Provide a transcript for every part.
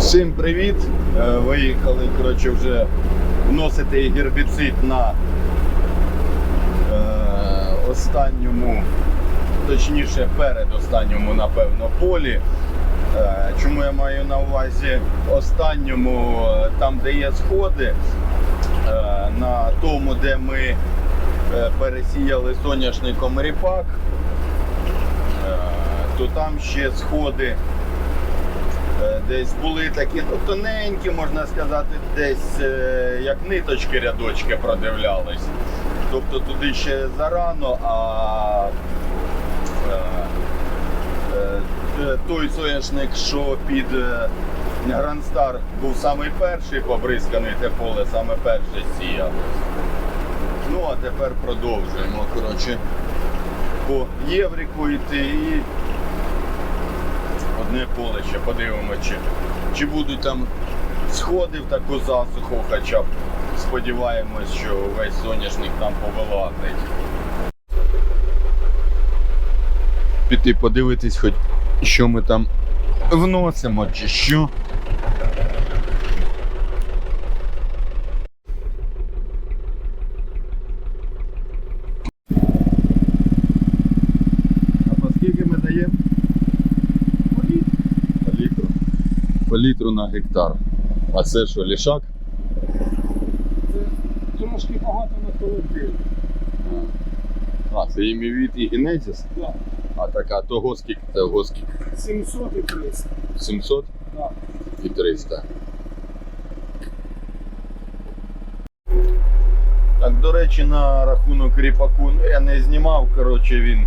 Всім привіт! Е, Виїхали коротше, вже вносити гербіцид на е, останньому, точніше передостанньому, напевно, полі. Е, чому я маю на увазі останньому, е, там, де є сходи, е, на тому, де ми е, пересіяли соняшником ріпак, е, то там ще сходи. Е, Десь були такі ну, тоненькі, можна сказати, десь е, як ниточки рядочки продивлялись. Тобто туди ще зарано, а е, той соняшник, що під Star був самий перший побризканий, те поле саме перше сіяв. Ну а тепер продовжуємо. Коротше, по Євріку йти і одне поле ще подивимося, чи, чи будуть там сходи в таку засуху, хоча б сподіваємось, що весь соняшник там повилазить. Піти подивитись, хоч що ми там вносимо, чи що. А по скільки ми даємо? По літру. По літру на гектар. А це що, лішак? Це трошки багато на колектив. А, це імівіт і генезіс? Да. А так, а того скільки? Того скільки? 700 і 300. 700 Да. і 300. Так, до речі, на рахунок ріпаку, ну я не знімав, коротше, він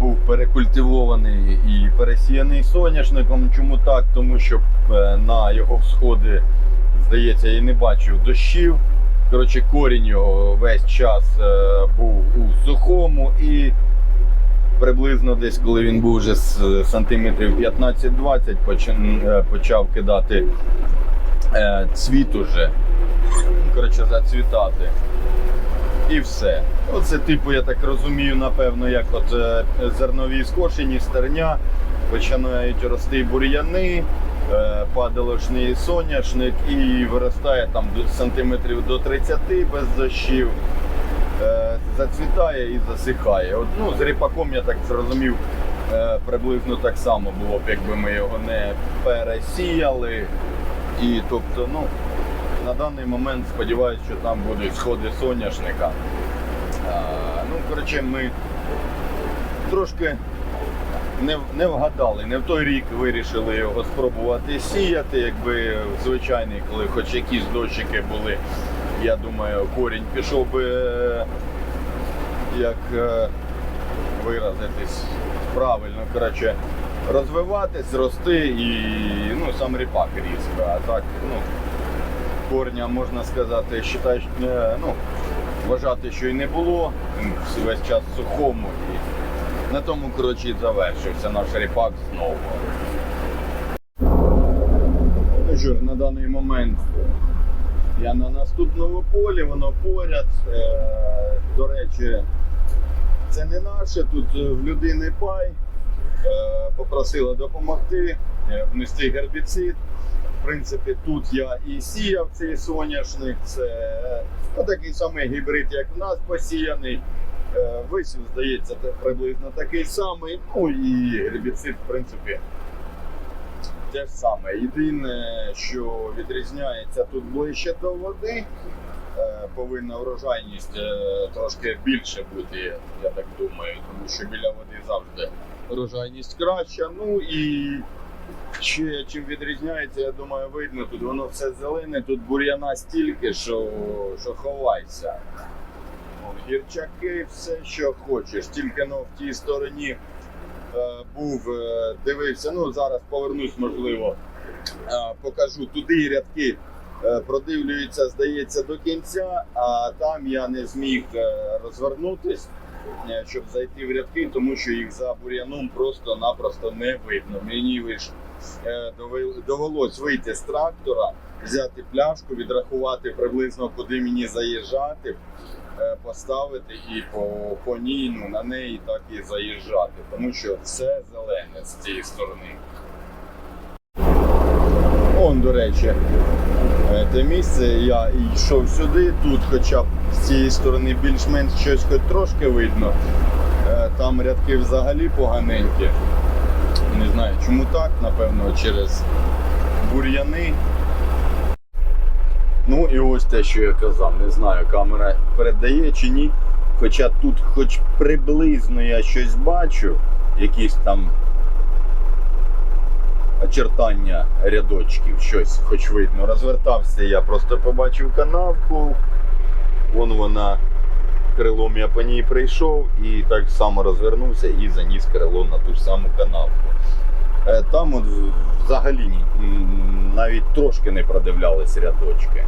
був перекультивований і пересіяний соняшником. Чому так? Тому що е, на його всходи, здається, я не бачив дощів. Коротше, корінь його весь час е, був у сухому і приблизно десь, коли він був вже з сантиметрів 15-20, почин- е, почав кидати е, цвіт уже. Коротше, зацвітати. І все. Оце, типу, я так розумію, напевно, як от е, зернові скошені, стерня, починають рости бур'яни, е, падалошний соняшник і виростає там сантиметрів до 30 без дощів. Е, зацвітає і засихає. От, ну, з ріпаком я так зрозумів, приблизно так само було б, якби ми його не пересіяли. І тобто, ну, на даний момент сподіваюся, що там будуть сходи соняшника. Ну, коротше, ми трошки не, не вгадали, не в той рік вирішили його спробувати сіяти, якби звичайний, коли хоч якісь дощики були. Я думаю, корінь пішов би, е, як е, виразитись правильно, коротше, розвиватись, рости і ну, сам ріпак різко. А так, ну, корня можна сказати, считай, е, ну, вважати, що і не було. Весь час в сухому. І на тому, коротше, завершився наш ріпак знову. Ну що ж, на даний момент я на наступному полі, воно поряд. Е, до речі, це не наше, тут е, в людини пай. Попросила допомогти внести гербіцид. В принципі, тут я і сіяв цей соняшник. Це ну, такий самий гібрид, як в нас посіяний. Е, Висів, здається, приблизно такий самий. Ну і гербіцид, в принципі, те ж саме. Єдине, що відрізняється тут ближче до води, е, повинна врожайність трошки більше бути, я так думаю, тому що біля води завжди врожайність краща. Ну і ще чим відрізняється, я думаю, видно, тут воно все зелене, тут бур'яна стільки, що, що ховайся. Гірчаки, все, що хочеш, тільки ну, в тій стороні е, був, е, дивився. Ну зараз повернусь, можливо, е, покажу туди рядки. е, Продивлюються, здається, до кінця, а там я не зміг е, розвернутись, е, щоб зайти в рядки, тому що їх за бур'яном просто-напросто не видно. Мені довел- довелось вийти з трактора, взяти пляшку, відрахувати приблизно, куди мені заїжджати, е, поставити і по, по ній ну, на неї так і заїжджати, тому що все зелене з цієї сторони. Он, до речі, е, те місце. Я йшов сюди, тут хоча б з цієї сторони більш-менш щось хоч трошки видно. Е, Там рядки взагалі поганенькі. Не знаю, чому так, напевно, через бур'яни. Ну і ось те, що я казав. Не знаю, камера передає чи ні. Хоча тут хоч приблизно я щось бачу, якісь там очертання рядочків, щось хоч видно. Розвертався я, просто побачив канавку. Вон вона крилом я по ній прийшов і так само розвернувся і заніс крило на ту ж саму канавку. Е, Там от взагалі навіть трошки не продивлялись рядочки.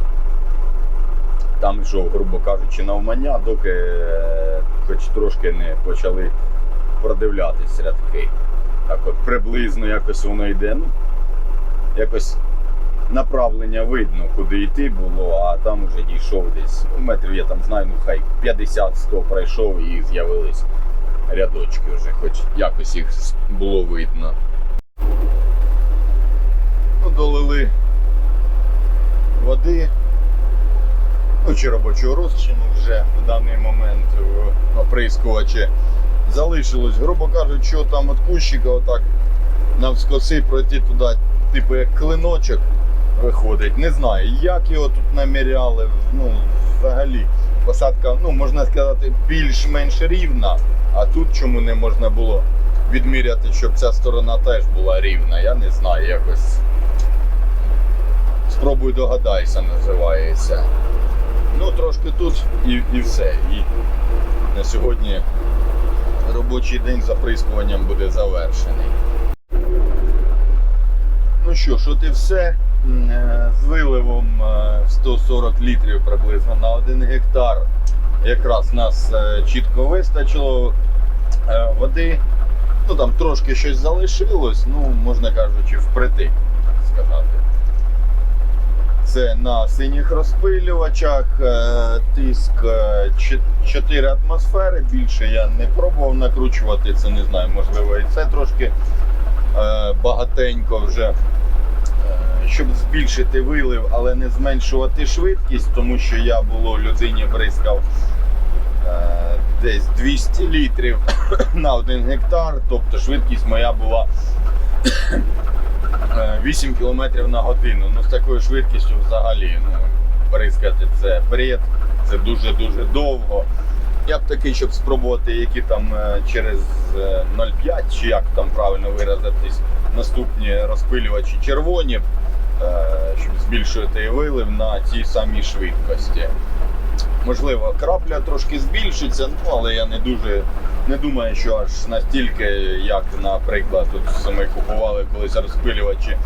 Там йшов, грубо кажучи, навмання, доки е, хоч трошки не почали продивлятись рядки. Так от приблизно якось воно йде. Ну, якось направлення видно, куди йти було, а там уже дійшов десь. Ну, метрів я там знаю, ну хай 50-100 пройшов і з'явились рядочки вже, хоч якось їх було видно. Ну, долили води. Ну, чи робочого розчину вже в даний момент в оприскувачі. Залишилось, грубо кажучи, що там від кущика отак навскоси пройти туди, типу як клиночок виходить. Не знаю, як його тут наміряли. Ну, взагалі, посадка, ну, можна сказати, більш-менш рівна, а тут чому не можна було відміряти, щоб ця сторона теж була рівна. Я не знаю, якось. Спробуй догадайся, називається. Ну, трошки тут і, і все. І на сьогодні робочий день з оприскуванням буде завершений. Ну що ж, от і все. Е, З виливом е, 140 літрів приблизно на 1 гектар. Якраз нас е, чітко вистачило е, води. Ну там трошки щось залишилось, ну, можна кажучи, впритик, сказати. Це на синіх розпилювачах, е, тиск е, 4 атмосфери. Більше я не пробував накручувати, це не знаю, можливо, і це трошки е, багатенько вже. Е, Щоб збільшити вилив, але не зменшувати швидкість, тому що я було людині бризкав е, десь 200 літрів на 1 гектар, тобто швидкість моя була е, 8 км на годину. Ну, з такою швидкістю взагалі ну, бризкати це бред, це дуже-дуже довго. Я б такий, щоб спробувати, які там е, через е, 0,5 чи як там правильно виразитись, наступні розпилювачі червоні, е, щоб збільшувати вилив на тій самій швидкості. Можливо, крапля трошки збільшиться, ну але я не дуже не думаю, що аж настільки, як, наприклад, тут ми купували колись розпилювачі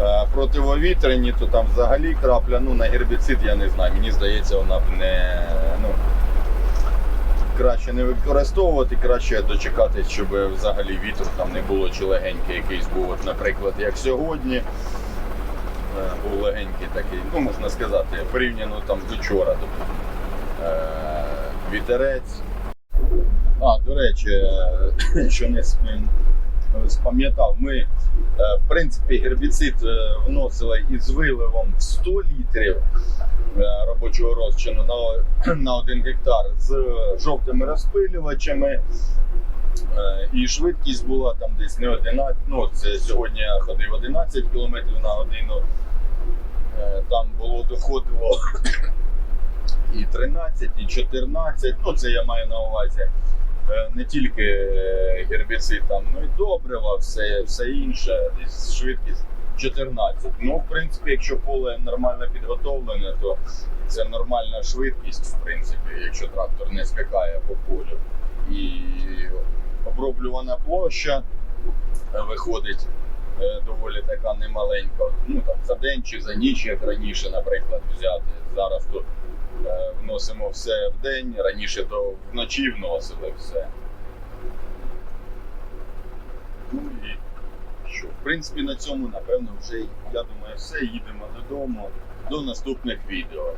е, противовітряні, то там взагалі крапля, ну на гербіцид я не знаю. Мені здається, вона б не ну, краще не використовувати, краще дочекатись, щоб взагалі вітру там не було чи легенький якийсь був. От, наприклад, як сьогодні. Був легенький такий, ну можна сказати, порівняно там з. Тобто, е, вітерець. А, до речі, е, що не спам- спам'ятав, ми е, в принципі гербіцид вносили із виливом 100 літрів робочого розчину на, на 1 гектар з жовтими розпилювачами. І швидкість була там десь не 11, ну це сьогодні я ходив 11 км на годину. Е, Там було доходило і 13, і 14. Ну це я маю на увазі. Е, Не тільки е, гербіцид, там, ну і добрива, все, все інше, швидкість 14. Ну, в принципі, якщо поле нормально підготовлене, то це нормальна швидкість, в принципі, якщо трактор не скакає по полю. І оброблювана площа виходить доволі така немаленька. Ну там за день чи за ніч, як раніше, наприклад, взяти. Зараз тут е, вносимо все в день, раніше то вночі вносили все. Ну і що, в принципі, на цьому, напевно, вже я думаю, все. Їдемо додому до наступних відео.